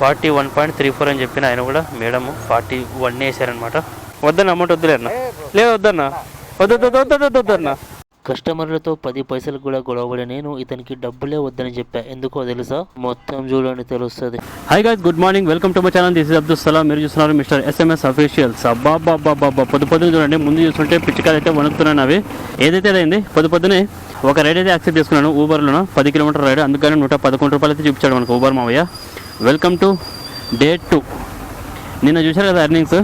Forty one point three four అని చెప్పిన ఆయన కూడా మేడం ఫార్టీ వన్ వేసారనమాట వద్దన్న అమౌంట్ వద్దులే అన్న. లేదు వద్దన్న. వద్దు వద్దు వద్దు వద్దు వద్దన్న. కస్టమర్లతో పది పైసలు కూడా గొడవపడి నేను ఇతనికి డబ్బులే వద్దని చెప్పా. ఎందుకో తెలుసా? మొత్తం చూడండి తెలుస్తుంది. Hi guys good morning welcome to my channel this is Abdul Salam మీరు చూస్తున్నారు మిస్టర్ ఎస్ఎంఎస్ అఫీషియల్స్ అబ్బా బాబా బాబా పొద్దు పొద్దున చూడండి. ముందు చూస్తుంటే పిచ్చికాయలు అయితే వణుకుతున్నాను అవి. ఏదైతే అయింది పొద్దు పొద్దునే ఒక రైడ్ అయితే యాక్సెప్ట్ చేసుకున్నాను. ఊబర్లో పది కిలోమీటర్ రైడ్. అందుకని నూట పదకొండు రూపాయలు అయితే చూపించాడు మనకు ఊబర్ మావయ్య. Welcome to day two. నిన్న చూశారు కదా ఎర్నింగ్స్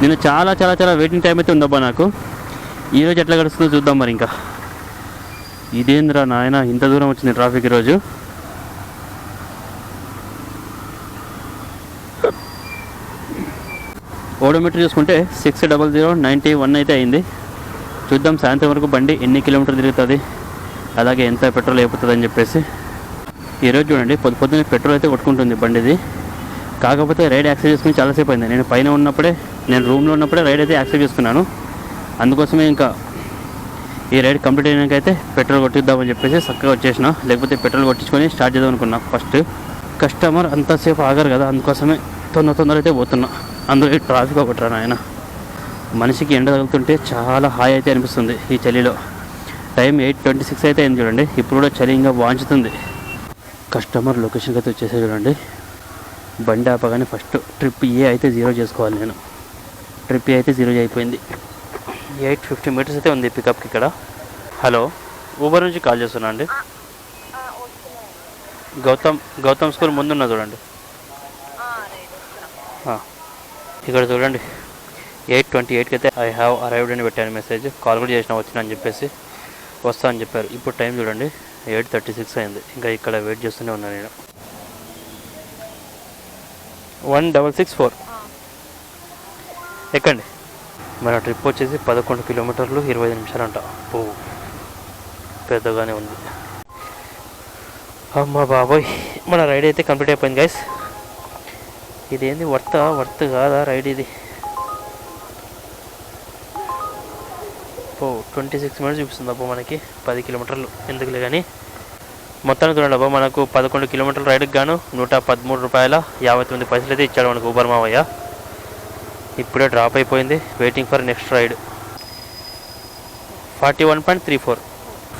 నిన్న చాలా చాలా చాలా వెయిటింగ్ టైం అయితే ఉందబ్బా నాకు. ఈరోజు ఎట్లా గడుస్తుందో చూద్దాం మరి ఇంకా. ఇదేంద్రా నాయన ఇంత దూరం వచ్చింది ట్రాఫిక్ ఈరోజు ఓడోమీటర్ చూసుకుంటే six double zero ninety one అయితే అయింది. చూద్దాం సాయంత్రం వరకు బండి ఎన్ని కిలోమీటర్లు తిరుగుతుంది. అలాగే ఎంత పెట్రోల్ అయిపోతుంది అని చెప్పేసి. ఈరోజు చూడండి పొద్దు పొద్దున్నే పెట్రోల్ అయితే కొట్టుకుంటుంది బండిది. కాకపోతే రైడ్ యాక్సెస్ చేసుకుని చాలాసేపు అయింది. నేను పైన ఉన్నప్పుడే నేను రూమ్లో ఉన్నప్పుడే రైడ్ అయితే యాక్సెస్ చేసుకున్నాను. అందుకోసమే ఇంకా ఈ రైడ్ కంప్లీట్ అయినాక పెట్రోల్ కొట్టిద్దామని చెప్పేసి చక్కగా వచ్చేసిన. లేకపోతే పెట్రోల్ కొట్టించుకొని స్టార్ట్ చేద్దాం అనుకున్నా ఫస్ట్. కస్టమర్ అంతసేపు ఆగారు కదా అందుకోసమే తొందర తొందర అయితే పోతున్నా. అందులో ట్రాఫిక్ ఒకటి ఆయన మనిషికి ఎండ తగులుతుంటే చాలా హాయ్ అయితే అనిపిస్తుంది ఈ చలిలో. టైం ఎయిట్ ట్వంటీ సిక్స్ అయితే అయింది చూడండి. ఇప్పుడు కూడా చలి ఇంకా వాంచుతుంది. కస్టమర్ లొకేషన్కి అయితే వచ్చేసే చూడండి. బండి ఆపగానే ఫస్ట్ ట్రిప్ ఏ అయితే జీరో చేసుకోవాలి నేను. ట్రిప్ ఏ అయితే జీరో అయిపోయింది. ఎయిట్ ఫిఫ్టీ మీటర్స్ అయితే ఉంది పికప్కి ఇక్కడ. హలో ఊబర్ నుంచి కాల్ చేస్తున్నా అండి. గౌతమ్ గౌతమ్ స్కూల్ ముందున్న చూడండి. ఇక్కడ చూడండి. ఎయిట్ ట్వంటీ ఎయిట్కి అయితే ఐ హ్యావ్ అరైవ్డ్ అని పెట్టాను మెసేజ్ కాల్ కూడా చేసిన వచ్చిన అని చెప్పేసి. వస్తా అని చెప్పారు. ఇప్పుడు టైం చూడండి. ఎయిట్ థర్టీ సిక్స్ అయింది. ఇంకా ఇక్కడ వెయిట్ చేస్తూనే ఉన్నాను నేను. One double six four. ఎక్కండి. మన ట్రిప్ వచ్చేసి పదకొండు కిలోమీటర్లు ఇరవై ఐదు నిమిషాలు అంట పో పెద్దగానే ఉంది. అమ్మ బాబోయ్. మన రైడ్ అయితే కంప్లీట్ అయిపోయింది గైస్ ఇదేంది? వర్త? వర్త్ కాదా రైడ్ ఇది? ఓ ట్వంటీ సిక్స్ మినిట్స్ చూపిస్తుంది అబ్బా మనకి పది కిలోమీటర్లు. ఎందుకులే కానీ మొత్తానికి చూడండి అబ్బా మనకు పదకొండు కిలోమీటర్ల రైడ్కి గాను నూట పదమూడు రూపాయల యాభై తొమ్మిది పైసలు అయితే ఇచ్చాడు మనకు ఊబర్ మావయ్య. ఇప్పుడే డ్రాప్ అయిపోయింది waiting for next ride forty one point three four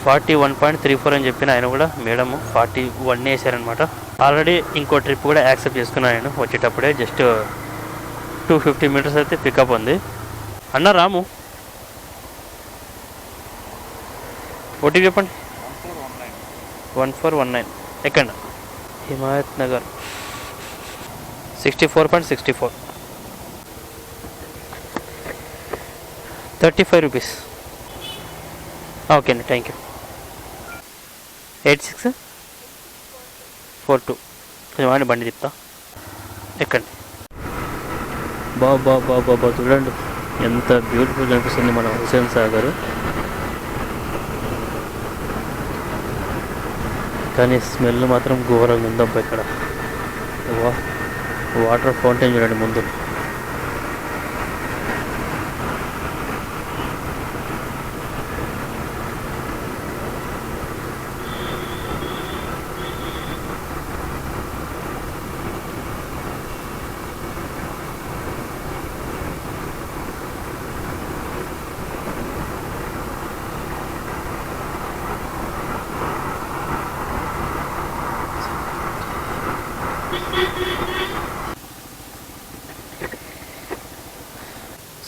forty one point three four అని చెప్పిన ఆయన కూడా మేడం ఫార్టీ వన్ వేసారనమాట ఆల్రెడీ ఇంకో ట్రిప్ కూడా యాక్సెప్ట్ చేసుకున్నాను నేను వచ్చేటప్పుడే. జస్ట్ టూ ఫిఫ్టీ మీటర్స్ అయితే పికప్ ఉంది. అన్న రాము. ఓటీపీ చెప్పండి. One four one nine. ఎక్కడ? Himayat Nagar. Sixty four point sixty four. Thirty five rupees. Okay అండి thank you. Eight six? Four two. కొంచెం వాడిని బండి తిప్పుతా. ఎక్కండి. బాబా బాబా బాబా చూడండి. ఎంత బ్యూటిఫుల్ కనిపిస్తుంది మన హుసేన్ సాగర్. కానీ స్మెల్ మాత్రం ఘోరంగా ఉందబ్బా ఇక్కడ. వా వాటర్ ఫౌంటైన్ చూడండి ముందు.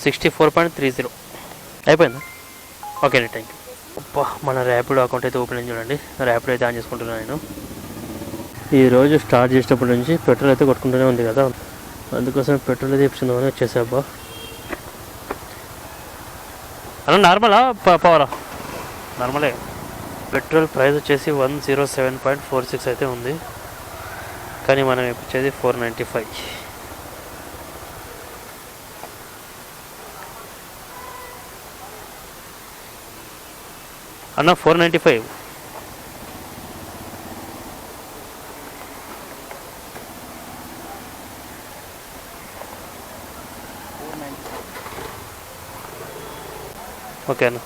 Sixty four point three zero అయిపోయిందా? ఓకే అండి థ్యాంక్ యూ అబ్బా మన ర్యాపిడో అకౌంట్ అయితే ఓపెన్ అయింది చూడండి. ర్యాపిడో అయితే ఆన్ చేసుకుంటున్నాను నేను. ఈరోజు స్టార్ట్ చేసినప్పటి నుంచి పెట్రోల్ అయితే కొట్టుకుంటూనే ఉంది కదా. అందుకోసం పెట్రోల్ అయితే ఇప్పించిందని వచ్చేసా అబ్బా. అలా నార్మలా? పవరా నార్మలే. పెట్రోల్ ప్రైస్ వచ్చేసి one zero seven point four six అయితే ఉంది. కానీ మనం ఇప్పించేది ఫోర్ నైంటీ ఫైవ్ అన్న ఫోర్ నైంటీ ఫైవ్ ఓకే అన్న.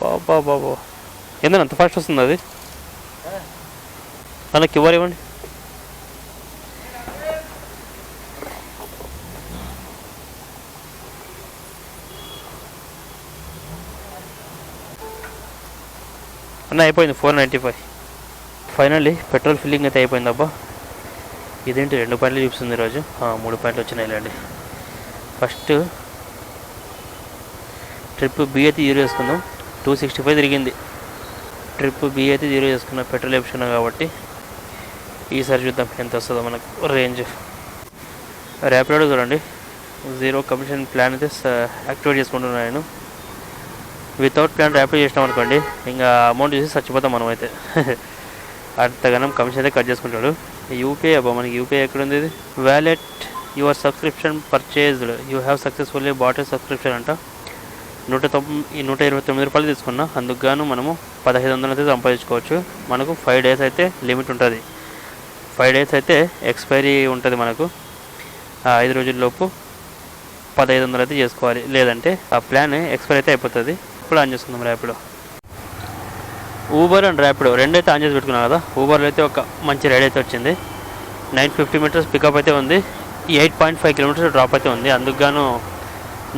బాబా బాబా. ఏందని అంత ఫాస్ట్ వస్తుంది అది? అలా కివర్ ఇవ్వండి. అన్న అయిపోయింది four ninety five. Finally petrol filling అయితే అయిపోయింది అబ్బా. ఇదేంటి రెండు పాయింట్లు చూపిస్తుంది ఈరోజు? మూడు పాయింట్లు వచ్చినాయిలేండి ఫస్ట్ ట్రిప్ బి అయితే జీరో చేసుకుందాం. టూ సిక్స్టీ ఫైవ్ తిరిగింది. ట్రిప్ బి అయితే జీరో చేసుకున్నాం పెట్రోల్ వేపించుకున్నాం కాబట్టి ఈసారి చూద్దాం ఎంత వస్తుందో మనకు రేంజ్. ర్యాపిడో చూడండి. జీరో కమిషన్ ప్లాన్ అయితే యాక్టివేట్ చేసుకుంటున్నాను నేను. వితౌట్ ప్లాన్ అప్లై చేసినాం అనుకోండి ఇంకా అమౌంట్ చూసి చచ్చిపోతాం మనం అయితే అంతగానం కమిషన్ అయితే కట్ చేసుకుంటాడు. యూపీఐ అబ్బా మనకి యూపీఐ ఎక్కడ ఉంది ఇది? Wallet your subscription purchased you have successfully bought subscription అంట. నూట తొమ్మిది నూట ఇరవై తొమ్మిది రూపాయలు తీసుకున్నా అందుకు గాను మనము పదహైదు వందలు అయితే సంపాదించుకోవచ్చు. మనకు ఫైవ్ డేస్ అయితే లిమిట్ ఉంటుంది. ఫైవ్ డేస్ అయితే ఎక్స్పైరీ ఉంటుంది మనకు. ఆ ఐదు రోజుల్లోపు పదహైదు వందలు అయితే చేసుకోవాలి. లేదంటే ఆ ప్లాన్ ఎక్స్పైర్ అయితే అయిపోతుంది. ఇప్పుడు ఆన్ చేసుకుందాం ర్యాపిడో. ఊబర్ అండ్ ర్యాపిడో రెండైతే ఆన్ చేసి పెట్టుకున్నాను కదా. ఊబర్లో అయితే ఒక మంచి రైడ్ అయితే వచ్చింది. నైన్ ఫిఫ్టీ మీటర్స్ పికప్ అయితే ఉంది. Eight point five kilometres drop అయితే ఉంది. అందుకు గాను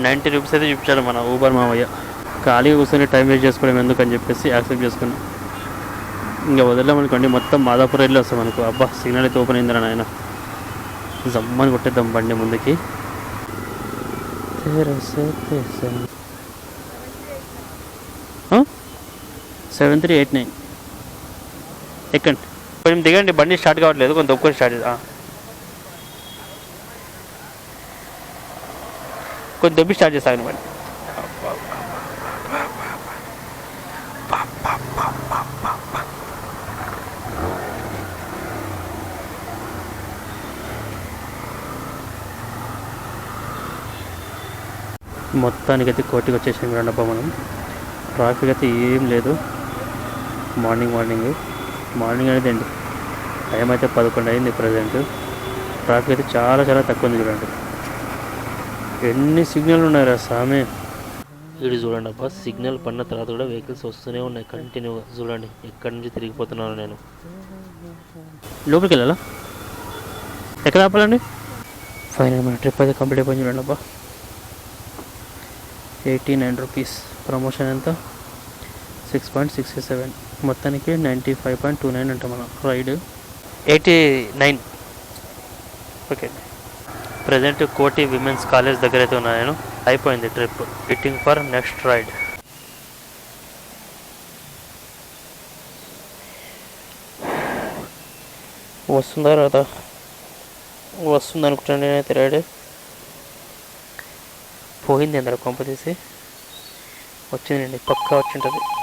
నైంటీ రూపీస్ అయితే చూపించాడు మన ఊబర్ మామయ్య. ఖాళీగా కూర్చొని టైం వేస్ట్ చేసుకోవడం ఎందుకని చెప్పేసి యాక్సెప్ట్ చేసుకున్నాం. ఇంకా వదిలేమనుకోండి మొత్తం మాదాపూర్ వెళ్ళి వస్తాం మనకు అబ్బా సిగ్నల్ అయితే ఓపెన్ అయిందిరా నాయన. జమ్మని కొట్టేద్దాం బండి ముందుకి. Seven three eight nine. ఎక్కండి. కొంచెం దిగండి బండి స్టార్ట్ కావట్లేదు కొంచెం ఒప్పుకొని స్టార్ట్ కొంచెం దొబ్బి స్టార్ట్ చేస్తాను బండి. అయితే కోటికి వచ్చేసాం రండబ్బా మనం. ట్రాఫిక్ అయితే ఏం లేదు. Morning morning. మార్నింగ్ అనేది అండి టైం అయితే పదకొండు అయింది ప్రజెంట్. ట్రాఫిక్ అయితే చాలా చాలా తక్కువ ఉంది చూడండి. ఎన్ని సిగ్నల్ ఉన్నాయరా సామె? ఇది చూడండి అబ్బా సిగ్నల్ పడిన తర్వాత కూడా వెహికల్స్ వస్తూనే ఉన్నాయి కంటిన్యూగా చూడండి ఎక్కడి నుంచి తిరిగిపోతున్నాను నేను. లోపలికి వెళ్ళాలా ఎక్కడ ఆపాలండి? ఫైనల్ మన ట్రిప్ అయితే కంప్లీట్ అయిపోయింది చూడండి అబ్బా. ఎయిటీ నైన్ రూపీస్ ప్రమోషన్ ఎంత? Six point six seven. మొత్తానికి ninety five point two nine అంట మనం ride. Eighty nine. Okay. Present Koti women's college దగ్గర అయితే ఉన్నా నేను. అయిపోయింది trip. Waiting for next ride. వస్తుందా రాదా? వస్తుంది అనుకుంటాను నేనైతే రైడ్. పోయింది అందరు కొంప తీసి. వచ్చిందండి పక్కా వచ్చింటుంది.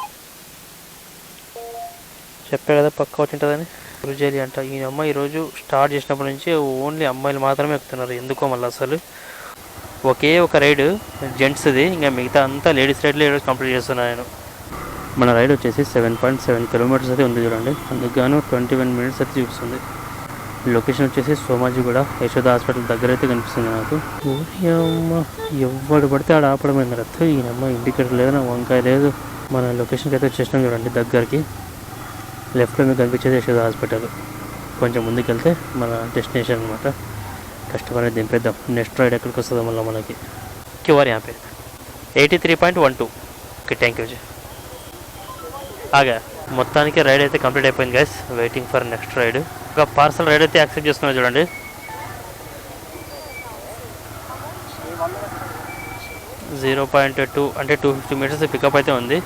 చెప్పా కదా పక్క వచ్చింటుందని రుజేలి అంట. ఈ అమ్మాయి ఈరోజు స్టార్ట్ చేసినప్పటి నుంచి ఓన్లీ అమ్మాయిలు మాత్రమే ఎక్కుతున్నారు. ఎందుకో మళ్ళీ అసలు? ఒకే ఒక రైడ్ జెంట్స్ది ఇంకా మిగతా అంతా లేడీస్ రైడ్లో ఈరోజు కంప్లీట్ చేస్తున్నాను నేను మన రైడ్ వచ్చేసి సెవెన్ పాయింట్ సెవెన్ కిలోమీటర్స్ అయితే ఉంది చూడండి. అందుకు గాను ట్వంటీ వన్ మినిట్స్ అయితే చూపిస్తుంది. లొకేషన్ వచ్చేసి సోమాజిగూడ యశోద హాస్పిటల్ దగ్గర అయితే కనిపిస్తుంది నాకు. అమ్మ. ఎవడు పడితే ఆడ ఆపడమైంది రథ ఈయనమ్మ ఇండికేటర్ లేదు నా వంకాయ లేదు. మన లొకేషన్కి అయితే వచ్చేసినాం చూడండి దగ్గరికి. లెఫ్ట్లో మీకు కనిపించేది యశోద హాస్పిటల్. కొంచెం ముందుకు వెళ్తే మన డెస్టినేషన్ అనమాట కష్టపడి దింపేద్దాం నెక్స్ట్ రైడ్ ఎక్కడికి వస్తుందో మళ్ళీ మనకి. QR app eighty three point one two. Okay thank you G ఆగా మొత్తానికి రైడ్ అయితే కంప్లీట్ అయిపోయింది guys waiting for next ride ఒక పార్సల్ రైడ్ అయితే యాక్సెప్ట్ చేస్తున్నాం చూడండి. జీరో పాయింట్ టూ అంటే టూ ఫిఫ్టీ మీటర్స్ పికప్ అయితే ఉంది.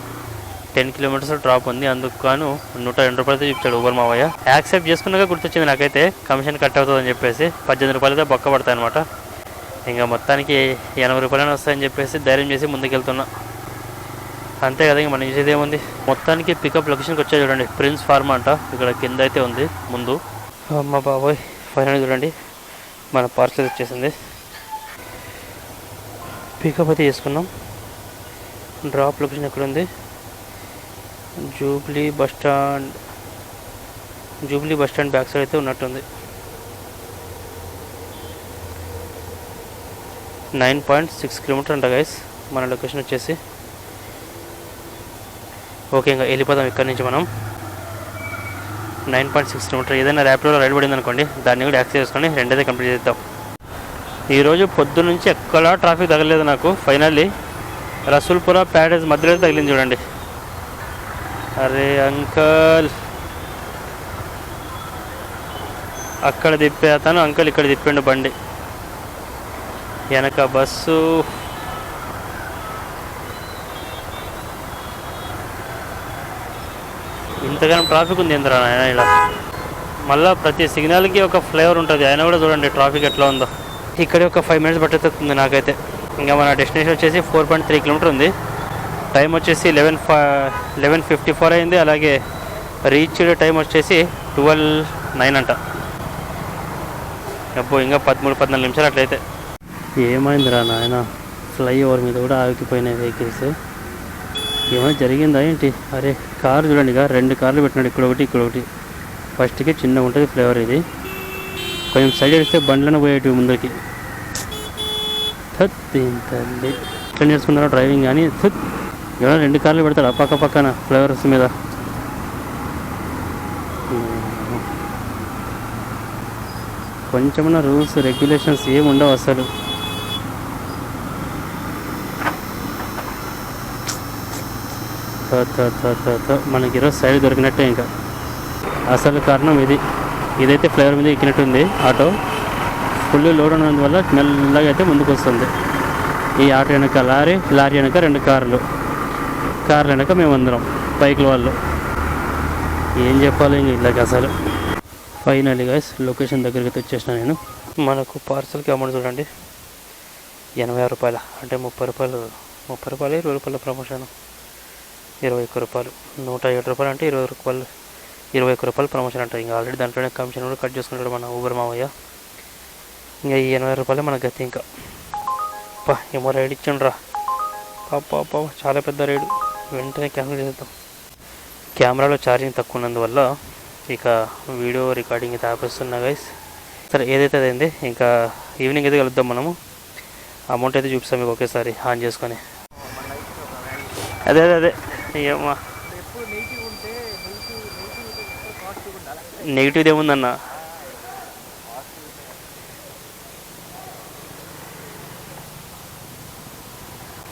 టెన్ కిలోమీటర్స్ డ్రాప్ ఉంది. అందుకు గాను నూట రెండు రూపాయలతో చెప్తాడు ఊబర్ మావయ్య. యాక్సెప్ట్ చేసుకున్నాక గుర్తొచ్చింది నాకైతే. కమిషన్ కట్ అవుతుందని చెప్పేసి పద్దెనిమిది రూపాయలతో బొక్క పడతాయి అనమాట ఇంకా మొత్తానికి ఎనభై రూపాయలు వస్తాయని చెప్పేసి ధైర్యం చేసి ముందుకెళ్తున్నా. అంతే కదా ఇంకా మనం చేసేది ఏముంది? మొత్తానికి పికప్ లొకేషన్కి వచ్చే చూడండి. ప్రిన్స్ ఫార్మా అంట. ఇక్కడ కింద అయితే ఉంది. ముందు. అమ్మ బాబోయ్. ఫైనల్ చూడండి. మన పార్సల్ వచ్చేసింది. పికప్ అయితే చేసుకున్నాం. డ్రాప్ లొకేషన్ ఎక్కడ ఉంది Jubilee bus stand Jubilee bus stand back side అయితే ఉన్నట్టుంది. నైన్ పాయింట్ సిక్స్ కిలోమీటర్ అంట గైస్ మన లొకేషన్ వచ్చేసి. ఓకే ఇంకా వెళ్ళిపోదాం ఇక్కడ నుంచి మనం. Nine point six kilometer. ఏదైనా ర్యాపిడోలో రైడ్ పడింది అనుకోండి దాన్ని కూడా యాక్సెస్ చేసుకొని రెండైతే కంప్లీట్ చేద్దాం. ఈరోజు పొద్దు నుంచి ఎక్కడా ట్రాఫిక్ తగలేదు నాకు. ఫైనల్లీ రసూల్పుర ప్యాడేజ్ మధ్యలో తగిలింది చూడండి. అరే అంకల్. అక్కడ తిప్పే అతను అంకల్ ఇక్కడ తిప్పిండు బండి. వెనక బస్సు. ఇంతగానం ట్రాఫిక్ ఉంది ఏంద్రా నాయన ఇలా? మళ్ళీ ప్రతి సిగ్నల్కి ఒక ఫ్లేవర్ ఉంటుంది. అయినా కూడా చూడండి ట్రాఫిక్ ఎట్లా ఉందో. ఇక్కడే ఒక ఫైవ్ మినిట్స్ పట్టేస్తుంది నాకైతే. ఇంకా మన డెస్టినేషన్ వచ్చేసి ఫోర్ పాయింట్ త్రీ కిలోమీటర్ ఉంది. టైం వచ్చేసి లెవెన్ ఫా లెవెన్ ఫిఫ్టీ ఫోర్ అయింది అలాగే రీచ్ టైం వచ్చేసి ట్వెల్వ్ నైన్ అంట. అబ్బో ఇంకా పదమూడు పద్నాలుగు నిమిషాలు అట్లయితే. ఏమైందిరా నాయన? ఫ్లైఓవర్ మీద కూడా ఆగిపోయినాయి వెహికల్స్. ఏమైనా జరిగిందా ఏంటి? అరే కారు చూడండి ఇక రెండు కార్లు పెట్టినాడు ఇక్కడ ఒకటి ఇక్కడ ఒకటి. ఫస్ట్కి చిన్నగా ఉంటుంది ఫ్లేవర్ ఇది. కొంచెం సైడ్ వేస్తే బండ్లను పోయేటివి ముందరికి. థత్ దీని తల్లి ఎట్లా నేర్చుకున్నారో డ్రైవింగ్ కానీ థుత్. ఎవరైనా రెండు కార్లు పెడతాడు? ఆ పక్క పక్కన ఫ్లేవర్స్ మీద. కొంచెమన్నా రూల్స్ రెగ్యులేషన్స్ ఏమి ఉండవు అసలు. మనకి ఈరోజు సైడ్ దొరికినట్టే ఇంకా. అసలు కారణం ఇది. ఇదైతే ఫ్లేవర్ మీద ఎక్కినట్టుంది ఆటో. ఫుల్ లోడ్ ఉన్నందువల్ల మెల్లగా అయితే ముందుకు వస్తుంది ఈ ఆటో వెనక లారీ లారీ వెనక రెండు కార్లు. కార్లు వెనక మేము అందరం బైక్ల వాళ్ళు. ఏం చెప్పాలి ఇంక ఇలాగ అసలు. ఫైనల్లీ గైస్ లొకేషన్ దగ్గరికి అయితే వచ్చేసిన నేను. మనకు పార్సల్కి అమౌంట్ చూడండి. ఎనభై ఆరు రూపాయల అంటే ముప్పై రూపాయలు ముప్పై రూపాయలు ఇరవై రూపాయల ప్రమోషన్ ఇరవై ఒక్క రూపాయలు నూట ఏడు రూపాయలు అంటే ఇరవై రూపాయలు ఇరవై ఒక్క రూపాయలు ప్రమోషన్ అంటారు ఇంకా ఆల్రెడీ దాంట్లోనే కమిషన్ కూడా కట్ చేసుకుంటాడు మన ఊబర్ మావయ్య ఇంకా ఈ ఎనభై రూపాయలే మన గతి ఇంకా. పా ఏమో రైడ్ ఇచ్చిండ్రా. పాప పాప చాలా పెద్ద రైడు వెంటనే క్యాన్సిల్ చేద్దాం. కెమెరాలో ఛార్జింగ్ తక్కువ ఉన్నందువల్ల ఇక వీడియో రికార్డింగ్ అయితే ఆపేస్తున్నా గైస్ సరే ఏదైతే అదైంది ఇంకా ఈవినింగ్ అయితే కలుద్దాం మనము. అమౌంట్ అయితే చూపిస్తాం మీకు ఒకేసారి ఆన్ చేసుకొని. అదే అదే అదే. ఏమా నెగిటివ్ ఏముందన్న?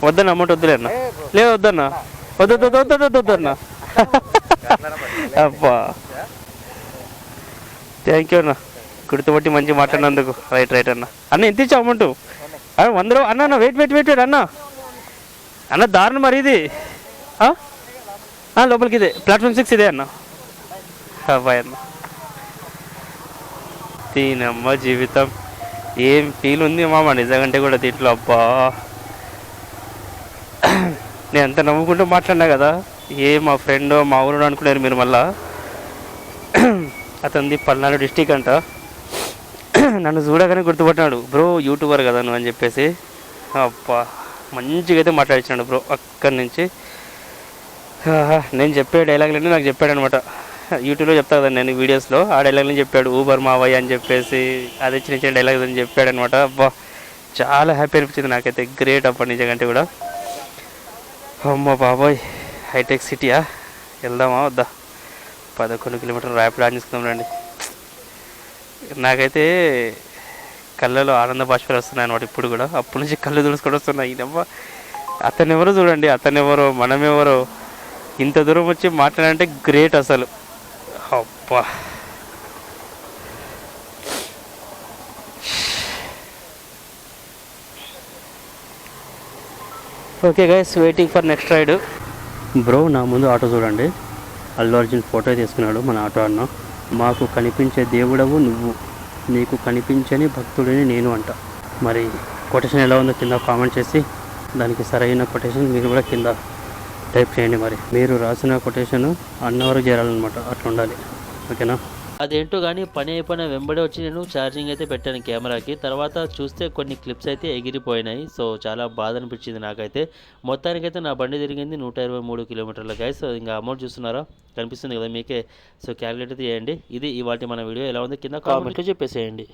వద్దన్న అమౌంట్ వద్దులే అన్న. లేదు వద్దన్న. వద్దు వద్దు వద్దు వద్దు వద్దు వద్దన్న అబ్బా. థ్యాంక్ యూ అన్న. గుర్తుపట్టి మంచి మాట్లాడినందుకు. రైట్ రైట్ అన్న. అన్న ఎంత ఇచ్చా అమౌంట్? వంద అన్న అన్న వెయిట్ వెయిట్ వెయిట్ వెయిట్ అన్న. అన్న దారుణం మరి ఇది. ఆ? లోపలికి ఇదే. ప్లాట్ఫామ్ సిక్స్ ఇదే అన్న. అబ్బాయి అన్న. దీనమ్మ జీవితం. ఏం ఫీల్ ఉంది మామ? నిజంగంటే కూడా దీంట్లో అబ్బా. నేను ఎంత నవ్వుకుంటూ మాట్లాడినా కదా ఏ మా ఫ్రెండ్ మా ఊరు అనుకున్నారు మీరు మళ్ళా. అతనిది పల్నాడు డిస్టిక్ అంట. నన్ను చూడగానే గుర్తుపట్టినాడు బ్రో యూట్యూబర్ కదా నువ్వు అని చెప్పేసి. అబ్బా మంచిగా అయితే మాట్లాడించినాడు బ్రో అక్కడి నుంచి. నేను చెప్పే డైలాగులన్నీ నాకు చెప్పాడు అనమాట యూట్యూబ్లో చెప్తా కదా నేను వీడియోస్లో ఆ డైలాగ్ని చెప్పాడు ఊబర్ మావయ్య అని చెప్పేసి అదే చిన్న చిన్న డైలాగ్స్ అని చెప్పాడు అనమాట అబ్బా చాలా హ్యాపీ అనిపించింది నాకైతే. గ్రేట్ అప్పటి నిజంకంటే కూడా. అమ్మ బాబాయ్ హైటెక్ సిటీయా వెళ్దామా వద్దా? పదకొండు కిలోమీటర్లు ర్యాపిడ్ ఆన్ చేసుకుందాం రండి. నాకైతే కళ్ళలో ఆనంద భాషలు వస్తున్నాయి అనమాట ఇప్పుడు కూడా. అప్పటి నుంచి కళ్ళు తుడుచుకొని వస్తున్నాయి. ఇదమ్మ అతను ఎవరో చూడండి అతను ఎవరో మనం ఎవరో ఇంత దూరం వచ్చి మాట్లాడంటే గ్రేట్ అసలు. అబ్బా. Okay guys waiting for next ride bro నా ముందు ఆటో చూడండి. అల్లు అర్జున్ ఫోటో తీసుకున్నాడు మన ఆటో అన్న. మాకు కనిపించే దేవుడవు నువ్వు. నీకు కనిపించని భక్తుడిని నేను అంట. మరి కొటేషన్ ఎలా ఉందో కింద కామెంట్ చేసి దానికి సరైన కొటేషన్ మీరు కూడా కింద టైప్ చేయండి మరి. మీరు రాసిన కొటేషన్ అన్నవరకు చేరాలన్నమాట. అట్లా ఉండాలి. ఓకేనా అదేంటో కానీ పని అయిపోయిన వెంబడే వచ్చి నేను ఛార్జింగ్ అయితే పెట్టాను కెమెరాకి తర్వాత చూస్తే కొన్ని క్లిప్స్ అయితే ఎగిరిపోయినాయి. సో చాలా బాధ అనిపించింది నాకైతే. మొత్తానికైతే నా బండి తిరిగింది నూట ఇరవై మూడు కిలోమీటర్ల గైస్ ఇంకా అమౌంట్ చూస్తున్నారా? కనిపిస్తుంది కదా మీకే. సో క్యాలిక్యులేట్ చేయండి. ఇది ఇవాటి మన వీడియో ఎలా ఉంది? కింద కామెంట్లో చెప్పేసేయండి.